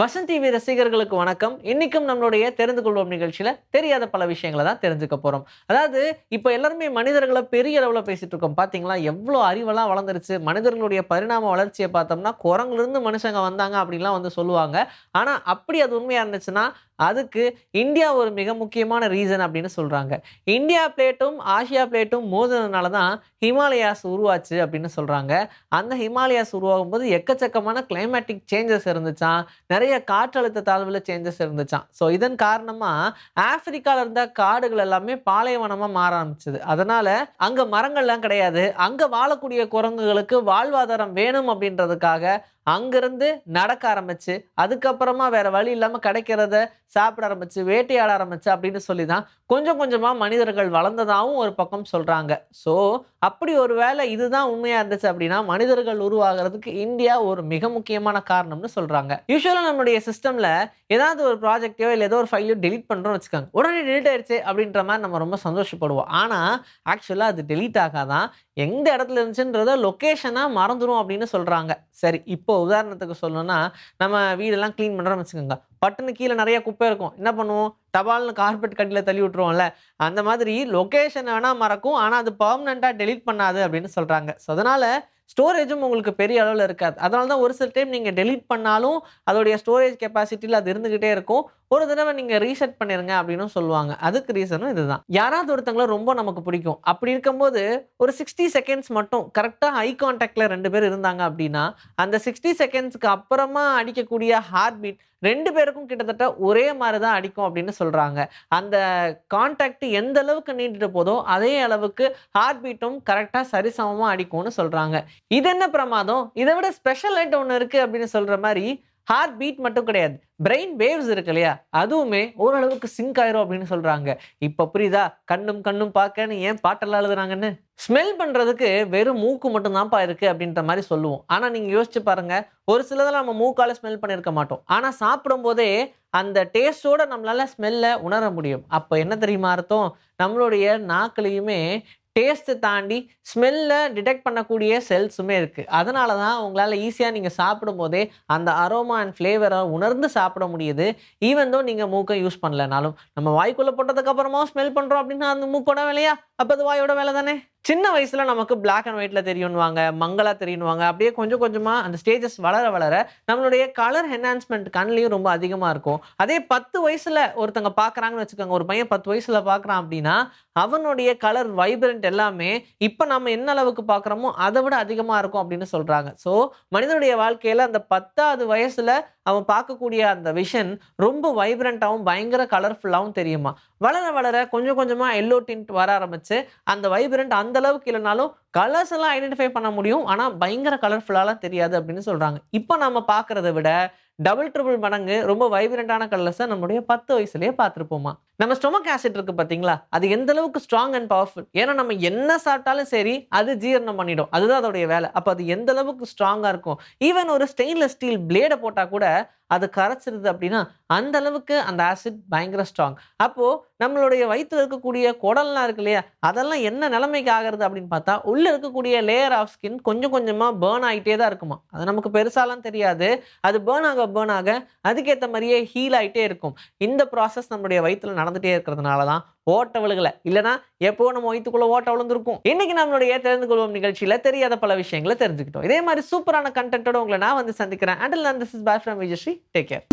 Vasanth TV ரசிகர்களுக்கு வணக்கம். இன்னைக்கும் நம்மளுடைய தெரிந்து கொள்வோம் நிகழ்ச்சியில் தெரியாத பல விஷயங்களை தான் தெரிஞ்சுக்க போகிறோம் அதாவது இப்போ எல்லாருமே மனிதர்களை பெரிய அளவில் பேசிட்டு இருக்கோம். பார்த்தீங்களா எவ்வளோ அறிவெல்லாம் வளர்ந்துருச்சு. மனிதர்களுடைய பரிணாம வளர்ச்சியை பார்த்தோம்னா குரங்குலேருந்து மனுஷங்க வந்தாங்க அப்படின்லாம் வந்து சொல்லுவாங்க. ஆனால் அப்படி அது உண்மையாக இருந்துச்சுன்னா அதுக்கு இந்தியா ஒரு மிக முக்கியமான ரீசன் அப்படின்னு சொல்கிறாங்க இந்தியா பிளேட்டும் ஆசியா பிளேட்டும் மோதினதுனால தான் ஹிமாலயாஸ் உருவாச்சு அப்படின்னு சொல்கிறாங்க அந்த ஹிமாலயாஸ் உருவாகும் போது எக்கச்சக்கமான கிளைமேட்டிக் சேஞ்சஸ் இருந்துச்சான் நிறைய காற்றழுத்த தாழ்வுல சேஞ்சஸ் இருந்துச்சான் ஸோ இதன் காரணமாக ஆப்பிரிக்காவில் இருந்த காடுகள் எல்லாமே பாலைவனமாக மாற ஆரம்பிச்சது. அதனால் அங்கே மரங்கள்லாம் கிடையாது. அங்கே வாழக்கூடிய குரங்குகளுக்கு வாழ்வாதாரம் வேணும் அப்படின்றதுக்காக அங்கிருந்து நடக்க ஆரம்பிச்சு அதுக்கப்புறமா வேற வழி இல்லாமல் கிடைக்கிறத சாப்பிட ஆரம்பிச்சு வேட்டையாட ஆரம்பிச்சு அப்படின்னு சொல்லி தான் கொஞ்சம் கொஞ்சமாக மனிதர்கள் வளர்ந்ததாகவும் ஒரு பக்கம் சொல்கிறாங்க ஸோ அப்படி ஒரு வேளை இதுதான் உண்மையாக இருந்துச்சு அப்படின்னா மனிதர்கள் உருவாகிறதுக்கு இந்தியா ஒரு மிக முக்கியமான காரணம்னு சொல்கிறாங்க யூஸ்வலாக நம்மளுடைய சிஸ்டமில் ஏதாவது ஒரு ப்ராஜெக்டையோ இல்லை ஏதோ ஒரு ஃபைலையோ டெலிட் பண்றோம்னு வச்சுக்கோங்க. உடனே டெலிட் ஆயிடுச்சு அப்படின்ற மாதிரி நம்ம ரொம்ப சந்தோஷப்படுவோம். ஆனால் ஆக்சுவலாக அது டெலீட் ஆகாதான் எந்த இடத்துல இருந்துச்சுன்றத லொக்கேஷனாக மறந்துடும் அப்படின்னு சொல்கிறாங்க சரி இப்போ உதாரணத்துக்கு சொல்லணும்னா நம்ம வீடெல்லாம் க்ளீன் பண்ணுறோம்னு வச்சுக்கோங்க. பட்டுன்னு கீழே நிறைய குப்பை இருக்கும். என்ன பண்ணுவோம்? டபால்னு கார்பெட் கட்டியில் தள்ளி விட்டுருவோம்ல. அந்த மாதிரி லொக்கேஷன் வேணால் மறக்கும். ஆனால் அது பர்மனெண்ட்டாக டெலீட் பண்ணாது அப்படின்னு சொல்கிறாங்க ஸோ அதனால் ஸ்டோரேஜும் உங்களுக்கு பெரிய அளவில் இருக்காது. அதனால தான் ஒரு சில டைம் நீங்கள் டெலீட் பண்ணாலும் அதோடைய ஸ்டோரேஜ் கெப்பாசிட்டியில் அது இருந்துக்கிட்டே இருக்கும். ஒரு தடவை நீங்கள் ரீசெட் பண்ணிருங்க அப்படின்னு சொல்லுவாங்க. அதுக்கு ரீசனும் இதுதான். யாராவது ஒருத்தங்கள ரொம்ப நமக்கு பிடிக்கும். அப்படி இருக்கும்போது ஒரு சிக்ஸ்டி செகண்ட்ஸ் மட்டும் கரெக்டாக ஐ கான்டாக்டில் ரெண்டு பேர் இருந்தாங்க அப்படின்னா அந்த சிக்ஸ்டி செகண்ட்ஸ்க்கு அப்புறமா அடிக்கக்கூடிய ஹார்ட் பீட் ரெண்டு பேருக்கும் கிட்டத்தட்ட ஒரே மாதிரி தான் அடிக்கும் அப்படின்னு சொல்கிறாங்க அந்த கான்டாக்ட் எந்த அளவுக்கு நீண்டுட்டு போதோ அதே அளவுக்கு ஹார்ட் பீட்டும் கரெக்டாக சரிசமமாக அடிக்கும்னு சொல்கிறாங்க இது என்ன பிரமாதம்? இதை விட ஸ்பெஷல் லைட் ஒன்று இருக்குது அப்படின்னு சொல்கிற மாதிரி ஹார்ட் பீட் மட்டும் கிடையாது. பிரெயின் வேவ்ஸ் இருக்கு இல்லையா? அதுவுமே ஓரளவுக்கு சிங்க் ஆயிரும் அப்படின்னு சொல்றாங்க. இப்ப புரியுதா? கண்ணும் கண்ணும் பார்க்கன்னு ஏன் பாட்டெல்லாம் எழுதுறாங்கன்னு? ஸ்மெல் பண்றதுக்கு வெறும் மூக்கு மட்டும் தான்ப்பா இருக்கு அப்படின்ற மாதிரி சொல்லுவோம். ஆனா நீங்க யோசிச்சு பாருங்க. ஒரு சிலதெல்லாம் நம்ம மூக்கால ஸ்மெல் பண்ணியிருக்க மாட்டோம். ஆனா சாப்பிடும் போதே அந்த டேஸ்டோட நம்மளால ஸ்மெல்ல உணர முடியும். அப்போ என்ன தெரியுமா அர்த்தம்? நம்மளுடைய நாக்குலையுமே டேஸ்ட்டு தாண்டி ஸ்மெல்லை டிடெக்ட் பண்ணக்கூடிய செல்ஸுமே இருக்குது அதனால தான் உங்களால் ஈஸியாக நீங்கள் சாப்பிடும் போதே அந்த அரோமா அண்ட் ஃப்ளேவரை உணர்ந்து சாப்பிட முடியுது. ஈவன் தோ நீங்கள் மூக்கை யூஸ் பண்ணலனாலும் நம்ம வாய்க்குள்ளே போட்டதுக்கப்புறமா ஸ்மெல் பண்ணுறோம் அப்படின்னா அந்த மூக்கோட வேலையா? அப்போ அது வாயோட வேலை தானே சின்ன வயசில் நமக்கு பிளாக் அண்ட் ஒயிட்டில் தெரியணுவாங்க மங்களா தெரியணுவாங்க அப்படியே கொஞ்சம் கொஞ்சமாக அந்த ஸ்டேஜஸ் வளர வளர நம்மளுடைய கலர் என்ஹான்ஸ்மெண்ட் கண்லேயும் ரொம்ப அதிகமாக இருக்கும். அதே பத்து வயசில் ஒருத்தங்க பார்க்குறாங்கன்னு வச்சுக்கோங்க ஒரு பையன் பத்து வயசில் பார்க்குறான் அப்படின்னா அவனுடைய கலர் வைப்ரண்ட் எல்லாமே இப்போ நம்ம என்ன அளவுக்கு பார்க்குறோமோ அதை விட அதிகமாக இருக்கும் அப்படின்னு சொல்கிறாங்க ஸோ மனிதனுடைய வாழ்க்கையில் அந்த பத்தாவது வயசில் அவன் பார்க்கக்கூடிய அந்த விஷன் ரொம்ப வைப்ரண்ட்டாகவும் பயங்கர கலர்ஃபுல்லாகவும் தெரியுமா? வளர வளர கொஞ்சம் கொஞ்சமாக எல்லோ டிண்ட் வர ஆரம்பிச்சு அந்த வைப்ரண்ட் அந்த அளவுக்கு இல்லைனாலும் கலர்ஸ் எல்லாம் ஐடென்டிஃபை பண்ண முடியும். ஆனால் பயங்கர கலர்ஃபுல்லாலாம் தெரியாது அப்படின்னு சொல்கிறாங்க இப்போ நம்ம பார்க்குறத விட டபுள் ட்ரிபிள் மடங்கு ரொம்ப வைப்ரண்டான கலர்ஸை நம்மளுடைய பத்து வயசுலயே பார்த்துருப்போமா? நம்ம ஸ்டொமக் ஆசிட் இருக்கு பார்த்தீங்களா அது எந்த அளவுக்கு ஸ்ட்ராங் அண்ட் பவர்ஃபுல் ஏன்னா நம்ம என்ன சாப்பிட்டாலும் சரி அது ஜீரணம் பண்ணிடும். அதுதான் அதோடைய வேலை. அப்போ அது எந்த அளவுக்கு ஸ்ட்ராங்காக இருக்கும்? ஈவன் ஒரு ஸ்டெயின்லெஸ் ஸ்டீல் பிளேடை போட்டால் கூட அது கரைச்சிருது அப்படின்னா அந்த அளவுக்கு அந்த ஆசிட் பயங்கர ஸ்ட்ராங் அப்போது நம்மளுடைய வயிற்றில் இருக்கக்கூடிய குடல்லாம் இருக்கு இல்லையா அதெல்லாம் என்ன நிலைமைக்கு ஆகிறது அப்படின்னு பார்த்தா உள்ளே இருக்கக்கூடிய லேயர் ஆஃப் ஸ்கின் கொஞ்சம் கொஞ்சமாக பேர்ன் ஆகிட்டே தான் இருக்குமா. அது நமக்கு பெருசாலாம் தெரியாது. அது பேர்ன் ஆக பேர்ன் ஆக அதுக்கேற்ற மாதிரியே ஹீல் ஆகிட்டே இருக்கும். இந்த ப்ராசஸ் நம்மளுடைய வயிற்றில் நடந்துகிட்டே இருக்கிறதுனால தான் ஓட்ட விழுகலை இல்லைனா எப்போ நம்ம வயிற்றுக்குள்ள ஓட்ட விழுந்திருக்கும் இன்னைக்கு நம்மளுடைய தெரிந்து கொள்வோம் நிகழ்ச்சியில தெரியாத பல விஷயங்களை தெரிஞ்சுக்கிட்டோம். இதே மாதிரி சூப்பரான கண்டென்ட்டோட உங்களை நான் வந்து சந்திக்கிறேன். அண்டில் நான் this is boy from Vijayasri take care